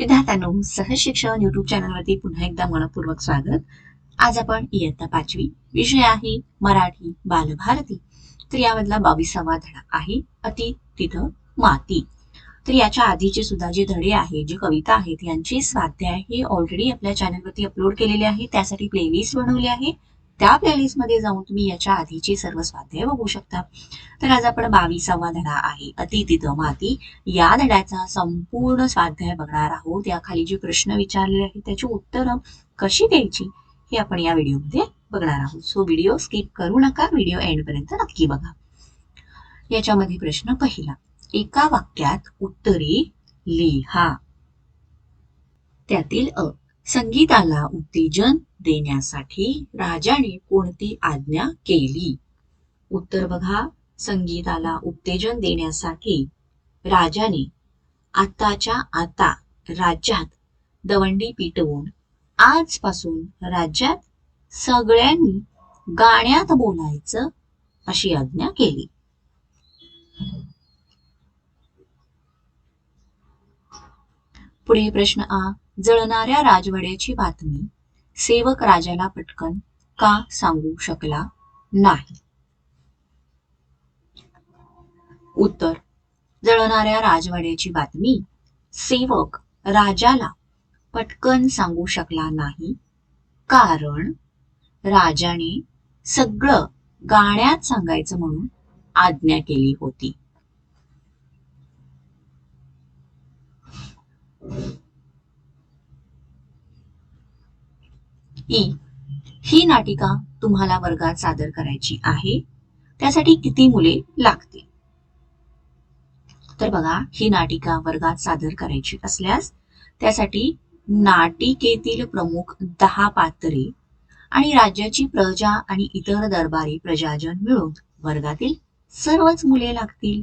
विद्यार्थ्यांनो सहज शिक्षण युट्यूब चॅनलवरती पुन्हा एकदा मनपूर्वक स्वागत. आज आपण इयत्ता पाचवी विषय आहे मराठी बालभारती. तर यामधला बावीसावा धडा आहे अति तिथं माती. तर याच्या आधीचे सुद्धा जे धडे आहेत जे कविता आहेत यांचे स्वाध्याय हे ऑलरेडी आपल्या चॅनलवरती अपलोड केलेले आहे. त्यासाठी प्लेलिस्ट बनवली आहे. त्या प्लेलिस्टमध्ये जाऊन तुम्ही याच्या आधीचे सर्व स्वाध्याय बघू शकता. तर आज आपण बावीसावा धडा आहे. अतिथि माती. या धड्याचा संपूर्ण स्वाध्याय बघणार आहोत. याखाली जे प्रश्न विचारलेले आहेत त्याची उत्तरं कशी द्यायची हे आपण या व्हिडिओमध्ये बघणार आहोत. सो व्हिडिओ स्किप करू नका. व्हिडिओ एंडपर्यंत नक्की बघा. याच्यामध्ये प्रश्न पहिला. एका वाक्यात उत्तरे लिहा. त्यातील अ संगीताला उत्तेजन देण्यासाठी राजाने कोणती आज्ञा केली? उत्तर बघा. संगीताला उत्तेजन देण्यासाठी राजाने आताच्या आता राज्यात दवंडी पिटवून आजपासून राज्यात सगळ्यांनी गाण्यात बोलायचं अशी आज्ञा केली. पुढे प्रश्न आ. जळणाऱ्या राजवाड्याची बातमी. सेवक राजाला पटकन का सांगू शकला नाही. उत्तर. जळणाऱ्या राजवाड्याची बातमी. सेवक राजाला पटकन सांगू शकला नाही. कारण राजाने सगळं गाण्यात सांगायचं म्हणून आज्ञा केली होती. ई. ही नाटिका तुम्हाला वर्गात सादर करायची आहे. त्यासाठी किती मुले लागतील? तर बघा ही नाटिका वर्गात सादर करायची असल्यास त्यासाठी नाटिकेतील प्रमुख दहा पात्रे आणि राज्याची प्रजा आणि इतर दरबारी प्रजाजन मिळून वर्गातील सर्वच मुले लागतील.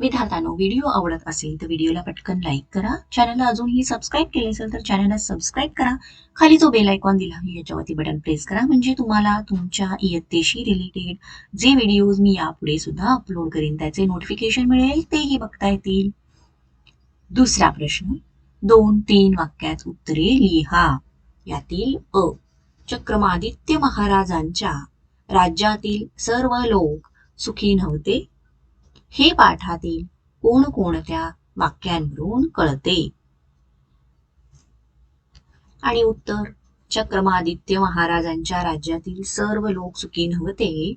विद्यार्थ्यांनो व्हिडिओ आवडत असेल तर व्हिडिओला पटकन लाईक करा. चॅनलला अजूनही सबस्क्राईब केले असेल तर चॅनलला सबस्क्राईब करा. खाली जो बेल आयकॉन दिला आहे याच्यावरती बटन प्रेस करा. म्हणजे तुम्हाला तुमच्या इयत्तेशी रिलेटेड जे व्हिडिओज मी यापुढे सुद्धा अपलोड करेन त्याचे नोटिफिकेशन मिळेल तेही बघता येतील. दुसरा प्रश्न दोन तीन वाक्यात उत्तरे लिहा. यातील अ चक्रमादित्य महाराजांच्या राज्यातील सर्व लोक सुखी नव्हते? हे पाठातील कोणकोणत्या वाक्यांवरून कळते? आणि उत्तर चक्रमादित्य महाराजांच्या राज्यातील सर्व लोक सुखी नव्हते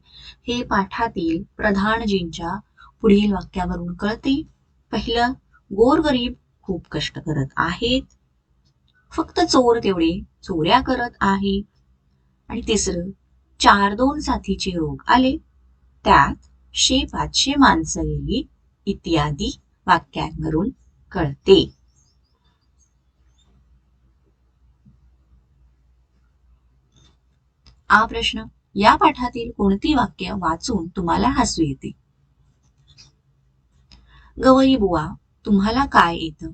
हे पाठातील प्रधानजींच्या पुढील वाक्यावरून कळते. पहिलं गोरगरीब खूप कष्ट करत आहेत. फक्त चोर तेवढे चोऱ्या करत आहे. आणि तिसरं चार दोन साथीचे रोग आले. त्यात शे पाचशे माणसं गेली इत्यादी वाक्यांवरून कळते. आ प्रश्न या पाठातील कोणती वाक्य वाचून तुम्हाला हसू येते? गवई बुवा तुम्हाला काय येतं?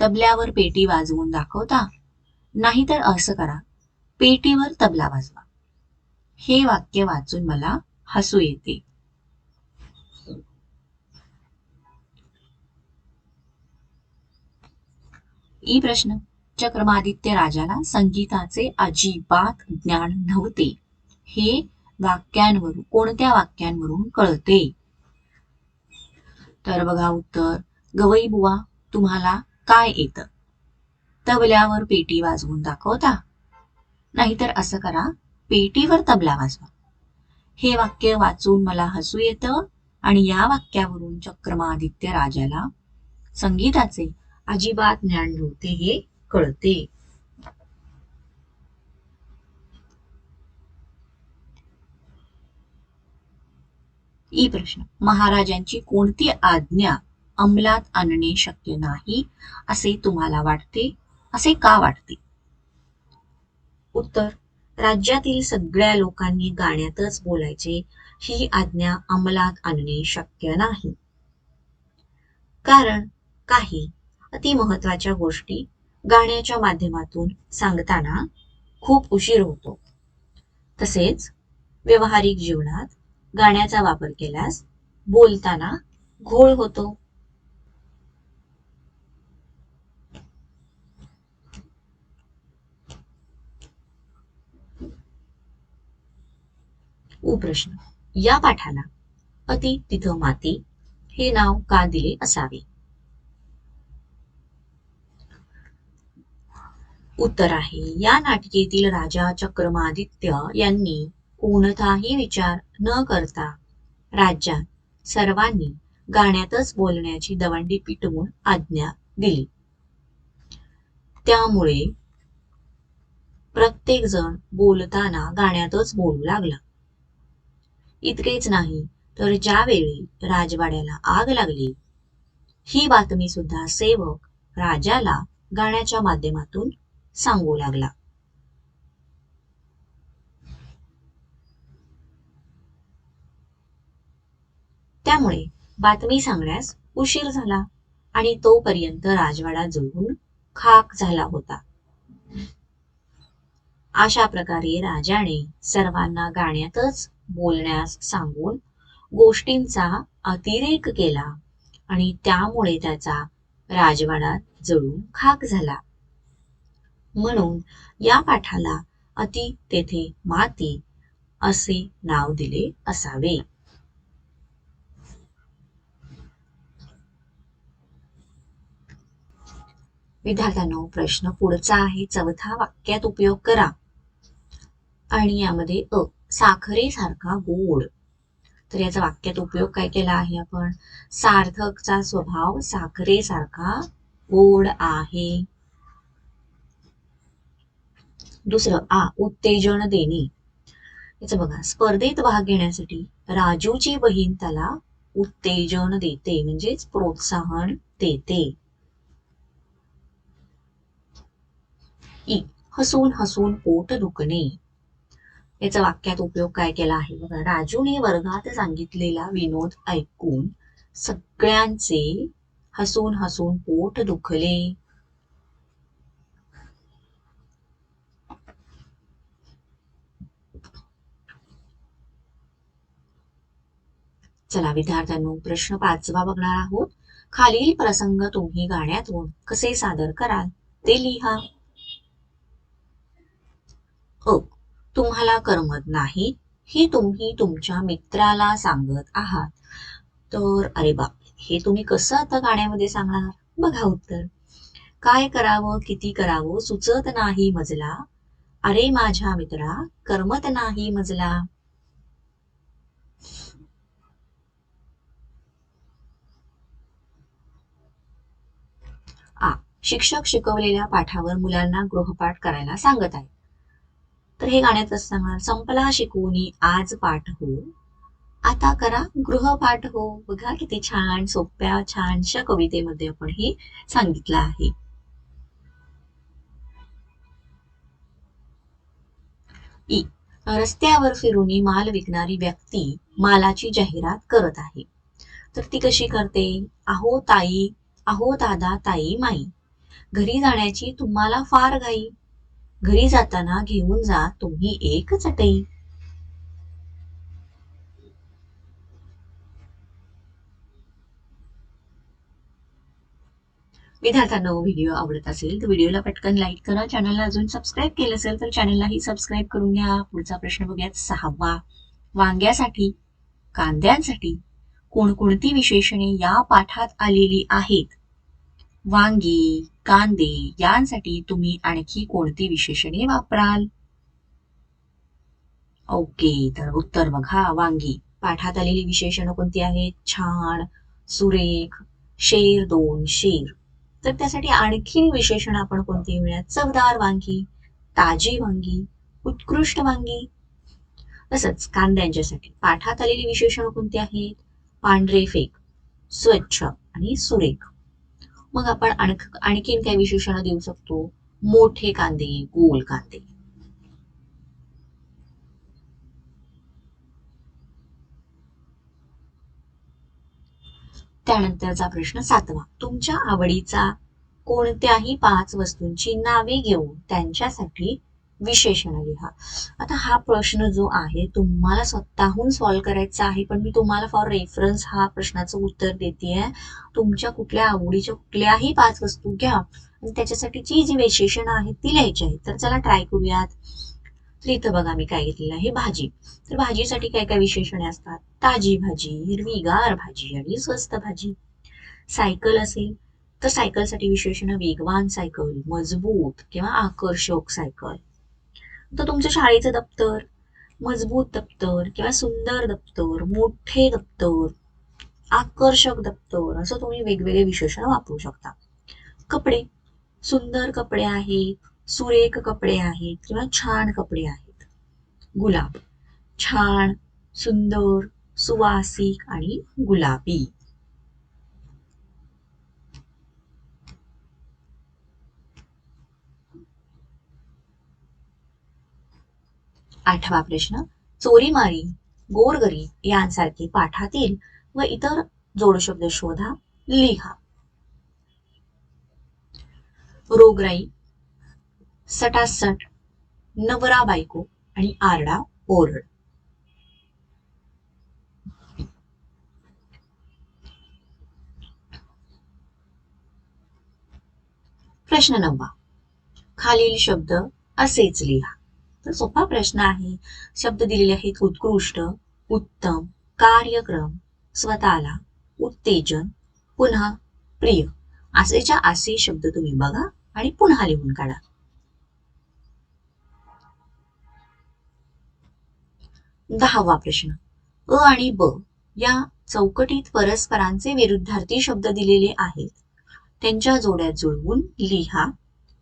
तबल्यावर पेटी वाजवून दाखवता? नाहीतर असं करा पेटीवर तबला वाजवा. हे वाक्य वाचून मला हसू येते. ई प्रश्न. चक्रमादित्य राजाला संगीताचे अजिबात ज्ञान नव्हते. हे वाक्यांवरून कोणत्या वाक्यांवरून कळते? तर बघा उत्तर. गवई बुवा तुम्हाला काय येतं? तबल्यावर पेटी वाजवून दाखवता. नाहीतर असं करा पेटीवर तबला वाजवा. हे वाक्य वाचून मला हसू येतं आणि या वाक्यावरून चक्रमादित्य राजाला संगीताचे अजिबात ज्ञान नव्हते हे कळते. ई प्रश्न महाराजांची कोणती आज्ञा अंमलात आणणे शक्य नाही असे तुम्हाला वाटते? असे का वाटते? उत्तर राज्यातील सगळ्या लोकांनी गाण्यातच बोलायचे ही आज्ञा अंमलात आणणे शक्य नाही. कारण काही अतिमहत्वाच्या गोष्टी गाण्याच्या माध्यमातून सांगताना खूप उशीर होतो. तसेच व्यवहारिक जीवनात गाण्याचा वापर केल्यास बोलताना घोळ होतो. उप्रश्न या पाठाला अति तिथं माती हे नाव का दिले असावे? उत्तर आहे. या नाटिकेतील राजा चक्रमादित्य यांनी कोणताही विचार न करता राज्यात सर्वांनी गाण्यातच बोलण्याची दवंडी पिटवून आज्ञा दिली. त्यामुळे प्रत्येक जण बोलताना गाण्यातच बोलू लागला. इतकेच नाही तर ज्यावेळी राजवाड्याला आग लागली ही बातमी सुद्धा सेवक राजाला गाण्याच्या माध्यमातून सांगू लागला. त्यामुळे बातमी सांगण्यास उशीर झाला आणि तोपर्यंत राजवाडा जळून खाक झाला होता. अशा प्रकारे राजाने सर्वांना गाण्यातच बोलण्यास सांगून गोष्टींचा अतिरेक केला आणि त्यामुळे त्याचा राजवाडा जळून खाक झाला. म्हणून या पाठाला अति तेथे माती असे नाव दिले असावे. विद्यार्थ्यांनो प्रश्न पुढचा आहे. चौथा वाक्यात उपयोग करा. आणि यामध्ये अ साखरेसारखा गोड. तर याचा वाक्यात उपयोग काय केला आहे आपण? सार्थकचा स्वभाव साखरेसारखा गोड आहे. दुसरं आ उत्तेजन देणे. याचं बघा स्पर्धेत भाग घेण्यासाठी राजूची बहीण त्याला उत्तेजन देते म्हणजेच प्रोत्साहन देते. ई हसून हसून पोट दुखणे. याचा वाक्यात उपयोग काय केला आहे? बघा राजूने वर्गात सांगितलेला विनोद ऐकून सगळ्यांचे हसून हसून पोट दुखले. चला विद्यार्थ्यांनो प्रश्न पाचवा बघणार आहोत. खालील प्रसंग तुम्ही गाण्यातून कसे सादर कराल ते लिहा. अ तुम्हाला करमत नाही हे तुम्ही तुमच्या मित्राला सांगत आहात. तर अरे बाप हे तुम्ही कसं आता गाण्यामध्ये सांगणार? बघा उत्तर. काय करावं किती करावं सुचत नाही मजला. अरे माझ्या मित्रा करमत नाही मजला आ शिक्षक शिकवलेल्या पाठावर मुलांना गृहपाठ करायला सांगत आहे तर हे गाण्यात असताना सांगणार? संपला शिकवणी आज पाठ हो. आता करा गृहपाठ हो. बघा किती छान सोप्या छानशा कवितेमध्ये आपण हे सांगितलं आहे. ई. रस्त्यावर फिरून माल विकणारी व्यक्ती मालाची जाहिरात करत आहे. तर ती कशी करते? अहो ताई अहो दादा ताई माई. घरी जाण्याची तुम्हाला फार घाई. घरी जाताना घेऊन जा तुम्ही एक चटई. विद्यार्थ्यांना व्हिडिओ आवडत असेल तर व्हिडिओला पटकन लाईक करा. चॅनलला अजून सबस्क्राईब केलं असेल तर चॅनललाही सबस्क्राईब करून घ्या. पुढचा प्रश्न बघूयात सहावा. वांग्यासाठी कांद्यांसाठी कोणकोणती विशेषणे या पाठात आलेली आहेत? वांगी कांदे यांसाठी तुम्ही आणखी कोणती विशेषणे वापराल? ओके तर उत्तर बघा. वांगी. पाठात आलेली विशेषणं कोणती आहेत? छान सुरेख शेर दोन शेर. तर त्यासाठी आणखी विशेषण आपण कोणती मिळूयात चवदार वांगी ताजी वांगी उत्कृष्ट वांगी. तसंच कांद्यांच्यासाठी. पाठात आलेली विशेषणं कोणती आहेत? पांढरे फेक स्वच्छ आणि सुरेख. मग आपण आणख आणखीन काय विशेषण देऊ शकतो. मोठे कांदे गोल कांदे. त्यानंतरचा प्रश्न सातवा. तुमच्या आवडीचा कोणत्याही पाच वस्तूंची नावे घेऊन त्यांच्यासाठी विशेषण लिहा आता हा प्रश्न जो आहे तुम्हाला स्वतःहून सॉल्व्ह करायचा आहे पण मी तुम्हाला फॉर रेफरन्स हा प्रश्नाचं उत्तर देते तुमच्या कुठल्या आवडीच्या कुठल्याही पाच वस्तू घ्या. आणि त्याच्यासाठीची जी विशेषणं आहेत ती लिहायची आहेत. तर चला ट्राय करूयात. तर इथं बघा मी काय घेतलेलं आहे. भाजी. तर भाजीसाठी काय काय विशेषणे असतात? ताजी भाजी हिरवीगार भाजी आणि स्वस्त भाजी. सायकल असेल तर सायकलसाठी विशेषण वेगवान सायकल मजबूत किंवा आकर्षक सायकल तर तुमचं शाळेचं दप्तर मजबूत दप्तर किंवा सुंदर दप्तर मोठे दप्तर आकर्षक दप्तर असं तुम्ही वेगवेगळे विशेषण वापरू शकता. कपडे सुंदर कपडे आहेत सुरेख कपडे आहेत किंवा छान कपडे आहेत. गुलाब छान सुंदर सुवासिक आणि गुलाबी. आठवा प्रश्न. चोरीमारी गोरगरी यांसारखे पाठातील व इतर जोडशब्द शोधा लिहा. रोगराई सटासट नवरा बायको आणि आरडा ओरड. प्रश्न नववा. खालील शब्द असेच लिहा. तर सोपा प्रश्न आहे. शब्द दिलेले आहेत उत्कृष्ट उत्तम कार्यक्रम स्वतःला उत्तेजन पुन्हा प्रिय. असेच्या असे शब्द तुम्ही बघा आणि पुन्हा लिहून काढा. दहावा प्रश्न. अ आणि ब या चौकटीत परस्परांचे विरुद्धार्थी शब्द दिलेले आहेत. त्यांच्या जोड्या जुळवून लिहा.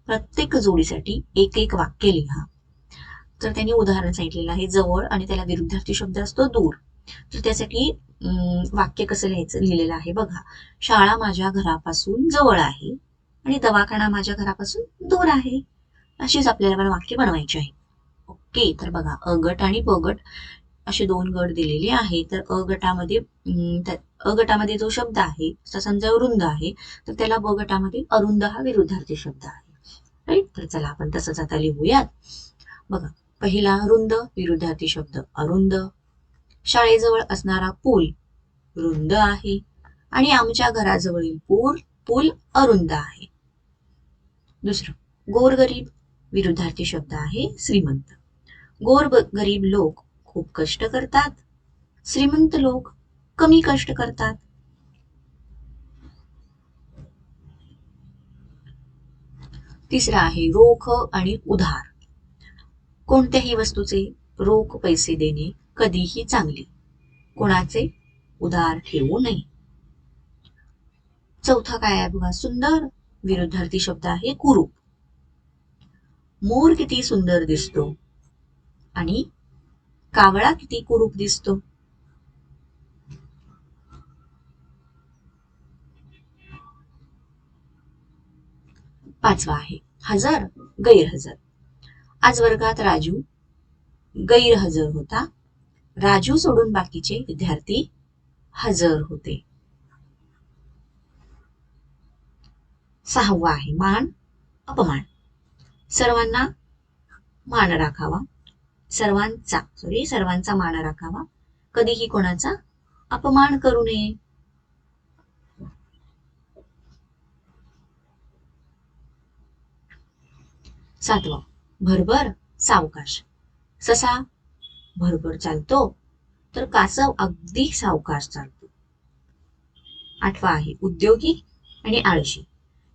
प्रत्येक जोडीसाठी एक एक वाक्य लिहा. तर त्यांनी उदाहरण सांगितलेलं आहे जवळ आणि त्याला विरुद्धार्थी शब्द असतो दूर. तर त्यासाठी वाक्य कसं लिहायचं लिहिलेलं आहे बघा. शाळा माझ्या घरापासून जवळ आहे आणि दवाखाना माझ्या घरापासून दूर आहे. अशीच आपल्याला पण वाक्य बनवायची आहे. ओके तर बघा अ गट आणि ब गट असे दोन गट दिलेले आहे. तर अ गटामध्ये अ गटामध्ये जो शब्द आहे समजा रुंद आहे तर त्याला ब गटामध्ये अरुंद हा विरुद्धार्थी शब्द आहे. राईट तर चला आपण तसंच आता लिहूयात. बघा पहिला रुंद विरुद्धार्थी शब्द अरुंद. शाळेजवळ असणारा पूल रुंद आहे आणि आमच्या घराजवळील पूल पूल अरुंद आहे. दुसरं गोरगरीब विरुद्धार्थी शब्द आहे श्रीमंत. गोर गरीब लोक खूप कष्ट करतात. श्रीमंत लोक कमी कष्ट करतात. तिसरा आहे रोख आणि उधार. कोणत्याही वस्तूचे रोख पैसे देणे कधीही चांगले. कोणाचे? उधार ठेवू नये. चौथा काय आहे बघा? सुंदर विरुद्धार्थी शब्द आहे कुरूप. मोर किती सुंदर दिसतो आणि कावळा किती कुरूप दिसतो. पाचवा आहे. हजर गैरहजर. आज वर्गात राजू गैरहजर होता. राजू सोडून बाकीचे विद्यार्थी हजर होते. सहावा आहे मान अपमान. सर्वांना मान राखावा. सर्वांचा सॉरी सर्वांचा मान राखावा. कधीही कोणाचा अपमान करू नये. सातवा भरभर सावकाश. ससा भरभर चालतो तर कासव अगदी सावकाश चालतो. आठवा आहे उद्योगी आणि आळशी.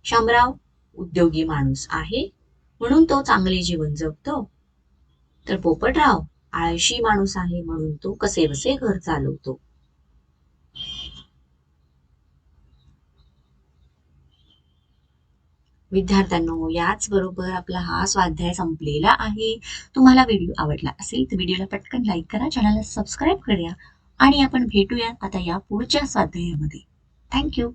शामराव उद्योगी माणूस आहे म्हणून तो चांगले जीवन जगतो. तर पोपटराव आळशी माणूस आहे म्हणून तो कसे बसे घर चालवतो. विद्यार्थ्यांनो याच बरोबर आपला हा स्वाध्याय संपलेला आहे. तुम्हाला व्हिडिओ आवडला असेल तर व्हिडिओला पटकन लाईक करा चॅनलला सबस्क्राईब करूया आणि आपण भेटूया आता या पुढच्या स्वाध्यायामध्ये. थँक्यू.